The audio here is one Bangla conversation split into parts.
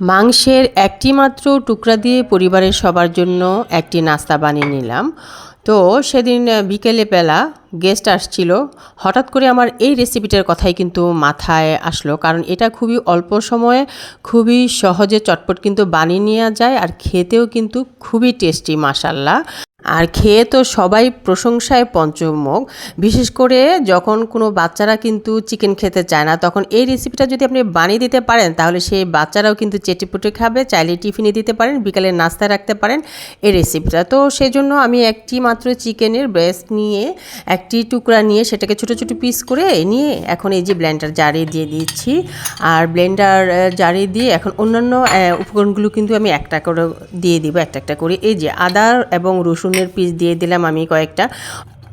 মাংসের একটি মাত্র টুকরা দিয়ে পরিবারের সবার জন্য একটি নাস্তা বানিয়ে নিলাম। তো সেদিন বিকেলে বেলা গেস্ট আসছিল। হঠাৎ করে আমার এই রেসিপিটার কথাই কিন্তু মাথায় আসলো। কারণ এটা খুবই অল্প সময়ে খুবই সহজে চটপট কিন্তু বানিয়ে নেওয়া যায় আর খেতেও কিন্তু খুবই টেস্টি মাসাল্লাহ আর খেয়ে তো সবাই প্রশংসায় পঞ্চমুখ। বিশেষ করে যখন কোনো বাচ্চারা কিন্তু চিকেন খেতে চায় না, তখন এই রেসিপিটা যদি আপনি বানিয়ে দিতে পারেন, তাহলে সেই বাচ্চারাও কিন্তু চেটেপুটে খাবে, চাইলে টিফিনে দিতে পারেন, বিকালে নাস্তায় রাখতে পারেন এই রেসিপিটা তো সেই জন্য আমি একটি মাত্র চিকেনের ব্রেস্ট নিয়ে, একটি টুকরা নিয়ে সেটাকে ছোটো ছোটো পিস করে নিয়ে এখন এই যে ব্লেন্ডার জারে দিয়ে দিচ্ছি। আর ব্লেন্ডার জারে দিয়ে এখন অন্যান্য উপকরণগুলো কিন্তু আমি একটা করে দিয়ে দিব, একটা একটা করে। এই যে আদা এবং রসুনের পিস দিয়ে দিলাম আমি কয়েকটা।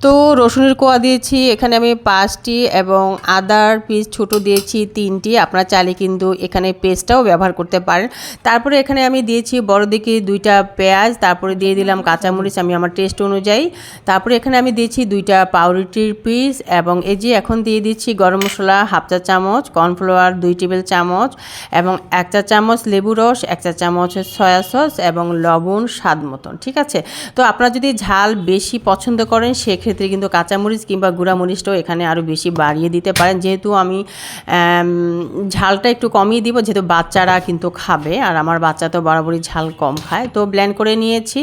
তো রসুনের কোয়া দিয়েছি, এখানে আমি পাঁচটি এবং আদার পিস ছোট দিয়েছি তিনটি, আপনারা চাইলে কিন্তু এখানে পেস্টটাও ব্যবহার করতে পারেন। তারপরে এখানে আমি দিয়েছি বড় দিকে দুইটা পেঁয়াজ, তারপরে দিয়ে দিলাম কাঁচামরিচ আমি আমার টেস্ট অনুযায়ী। তারপরে এখানে আমি দিয়েছি দুইটা পাউরুটির পিস এবং এই যে এখন দিয়ে দিচ্ছি গরম মশলা হাফ চা চামচ কর্নফ্লাওয়ার দুই টেবিল চামচ এবং এক চা চামচ লেবু রস, এক চা চামচ সয়া সস এবং লবণ স্বাদ মতন, ঠিক আছে? তো আপনারা যদি ঝাল বেশি পছন্দ করেন, সেক্ষেত্রে কিন্তু কাঁচামরিচ কিংবা গুঁড়ামরিচটাও এখানে আরও বেশি বাড়িয়ে দিতে পারেন। যেহেতু আমি ঝালটা একটু কমিয়ে দিব, যেহেতু বাচ্চারা কিন্তু খাবে, আর আমার বাচ্চা তো বরাবরই ঝাল কম খায়। তো ব্ল্যান্ড করে নিয়েছি,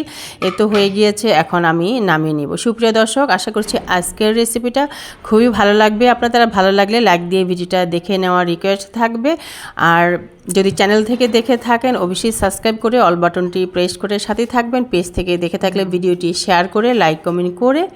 এ তো হয়ে গিয়েছে, এখন আমি নামিয়ে নিব। সুপ্রিয় দর্শক, আশা করছি আজকের রেসিপিটা খুবই ভালো লাগবে। আপনাদের ভালো লাগলে লাইক দিয়ে ভিডিওটা দেখে নেওয়ার রিকোয়েস্ট থাকবে। আর যদি চ্যানেল থেকে দেখে থাকেন, অবশ্যই সাবস্ক্রাইব করে অল বাটনটি প্রেস করে সাথে থাকবেন। পেজ থেকে দেখে থাকলে ভিডিওটি শেয়ার করে লাইক কমেন্ট করে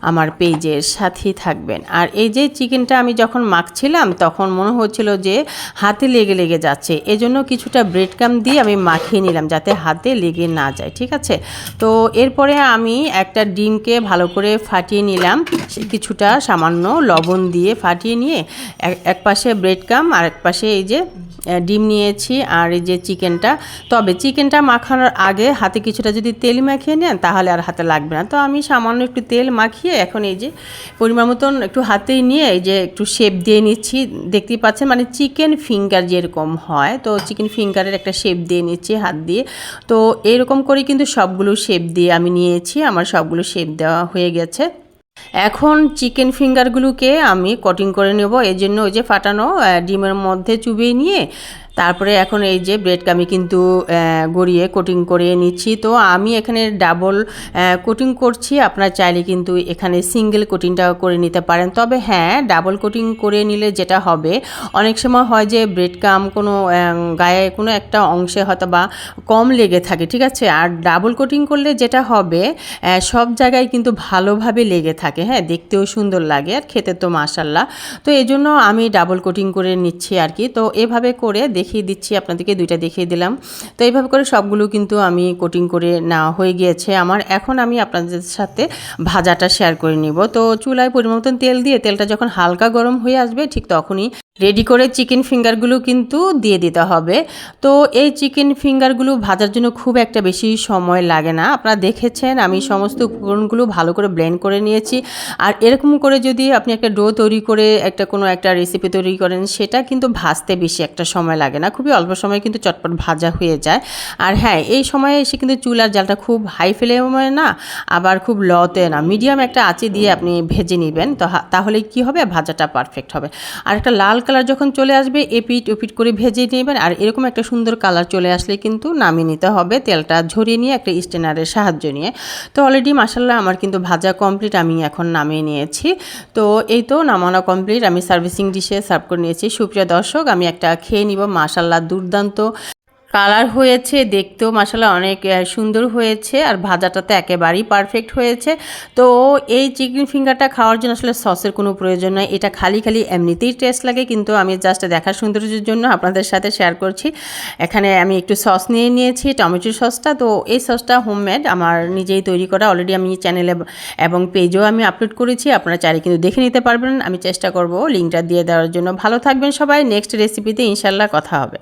আমার পেজের সাথেই থাকবেন। আর এই যে চিকেনটা আমি যখন মাখছিলাম, তখন মনে হচ্ছিল যে হাতে লেগে লেগে যাচ্ছে। এজন্য কিছুটা ব্রেড কাম দিয়ে আমি মাখিয়ে নিলাম যাতে হাতে লেগে না যায়, ঠিক আছে? তো এরপরে আমি একটা ডিমকে ভালো করে ফাটিয়ে নিলাম। কিছুটা সামান্য লবণ দিয়ে ফাটিয়ে নিয়ে এক- পাশে ব্রেড কাম আর এক পাশে এই যে ডিম নিয়েছি আর এই যে চিকেনটা। তবে চিকেনটা মাখানোর আগে হাতে কিছুটা যদি তেল মাখিয়ে নেন, তাহলে আর হাতে লাগবে না। তো আমি সামান্য একটু তেল মাখিয়ে এখন এই যে পরিমাণ মতন একটু হাতেই নিয়ে এই যে একটু শেপ দিয়ে নিচ্ছি। দেখতেই পাচ্ছেন মানে চিকেন ফিঙ্গার যেরকম হয়, তো চিকেন ফিঙ্গারের একটা শেপ দিয়ে নিচ্ছি হাত দিয়ে। তো এরকম করে কিন্তু সবগুলো শেপ দিয়ে আমি নিয়েছি। আমার সবগুলো শেপ দেওয়া হয়ে গেছে। এখন চিকেন ফিঙ্গারগুলোকে আমি কটিং করে নেব। এই জন্য ওই যে ফাটানো ডিমের মধ্যে চুবিয়ে নিয়ে তারপরে এখন এই যে ব্রেডকে আমি কিন্তু গড়িয়ে কোটিং করে নিচ্ছি। তো আমি এখানে ডাবল কোটিং করছি। আপনার চাইলে কিন্তু এখানে সিঙ্গেল কোটিংটা করে নিতে পারেন। তবে হ্যাঁ ডাবল কোটিং করে নিলে যেটা হবে, অনেক সময় হয় যে ব্রেড কাম কোনো গায়ে কোনো একটা অংশে হয়তো বা কম লেগে থাকে, ঠিক আছে? আর ডাবল কোটিং করলে যেটা হবে সব জায়গায় কিন্তু ভালোভাবে লেগে থাকে। হ্যাঁ দেখতেও সুন্দর লাগে আর খেতে তো মাসাল্লাহ তো এই জন্য আমি ডাবল কোটিং করে নিচ্ছি আর কি। তো এভাবে করে দেখিয়ে দিচ্ছি, আপনাদেরকে দুইটা দেখিয়ে দিলাম। তো এইভাবে করে সবগুলো কিন্তু আমি কোটিং করে নেওয়া হয়ে গিয়েছে। আমার এখন আমি আপনাদের সাথে ভাজাটা শেয়ার করে নিব। তো চুলায় পরিমাণ তেল দিয়ে তেলটা যখন হালকা গরম হয়ে আসবে, ঠিক তখনই রেডি করে চিকেন ফিঙ্গারগুলো কিন্তু দিয়ে দিতে হবে। তো এই চিকেন ফিঙ্গারগুলো ভাজার জন্য খুব একটা বেশি সময় লাগে না। আপনারা দেখেছেন আমি সমস্ত উপকরণগুলো ভালো করে ব্লেন্ড করে নিয়েছি। আর এরকম করে যদি আপনি একটা ডো তৈরি করে একটা কোনো একটা রেসিপি তৈরি করেন, সেটা কিন্তু ভাজতে বেশি একটা সময় লাগে না। খুবই অল্প সময় কিন্তু চটপট ভাজা হয়ে যায়। আর হ্যাঁ এই সময়ে এসে কিন্তু চুলার জালটা খুব হাই ফ্লেমে না, আবার খুব লতে না মিডিয়াম একটা আঁচে দিয়ে আপনি ভেজে নেবেন। তো তাহলে কি হবে? ভাজাটা পারফেক্ট হবে। আর একটা লাল কালার যখন চলে আসবে, এপিট ওপিট করে ভেজে নেবেন আর এরকম একটা সুন্দর কালার চলে আসলে কিন্তু নামিয়ে নিতে হবে তেলটা ঝরিয়ে নিয়ে একটা স্টেনারের সাহায্য নিয়ে। তো অলরেডি মাসাল্লাহ আমার কিন্তু ভাজা কমপ্লিট আমি এখন নামিয়ে নিয়েছি। তো এই তো নামানো কমপ্লিট আমি সার্ভিসিং ডিশে সার্ভ করে নিয়েছি। সুপ্রিয় দর্শক, আমি একটা খেয়ে নিব মাসাল্লাহ দুর্দান্ত কালার হয়েছে, দেখতেও মাসালা অনেক সুন্দর হয়েছে আর ভাজাটাতে একেবারেই পারফেক্ট হয়েছে। তো এই চিকেন ফিঙ্গারটা খাওয়ার জন্য আসলে সসের কোনো প্রয়োজন নয় এটা খালি খালি এমনিতেই টেস্ট লাগে, কিন্তু আমি জাস্ট দেখার সৌন্দর্যের জন্য আপনাদের সাথে শেয়ার করছি। এখানে আমি একটু সস নিয়ে নিয়েছি, টমেটো সসটা তো এই সসটা হোমমেড আমার নিজেই তৈরি করা। অলরেডি আমি চ্যানেলে এবং পেজেও আমি আপলোড করেছি। আপনারা চাইলে কিন্তু দেখে নিতে পারবেন। আমি চেষ্টা করব লিঙ্কটা দিয়ে দেওয়ার জন্য। ভালো থাকবেন সবাই। নেক্সট রেসিপিতে ইনশাল্লাহ কথা হবে।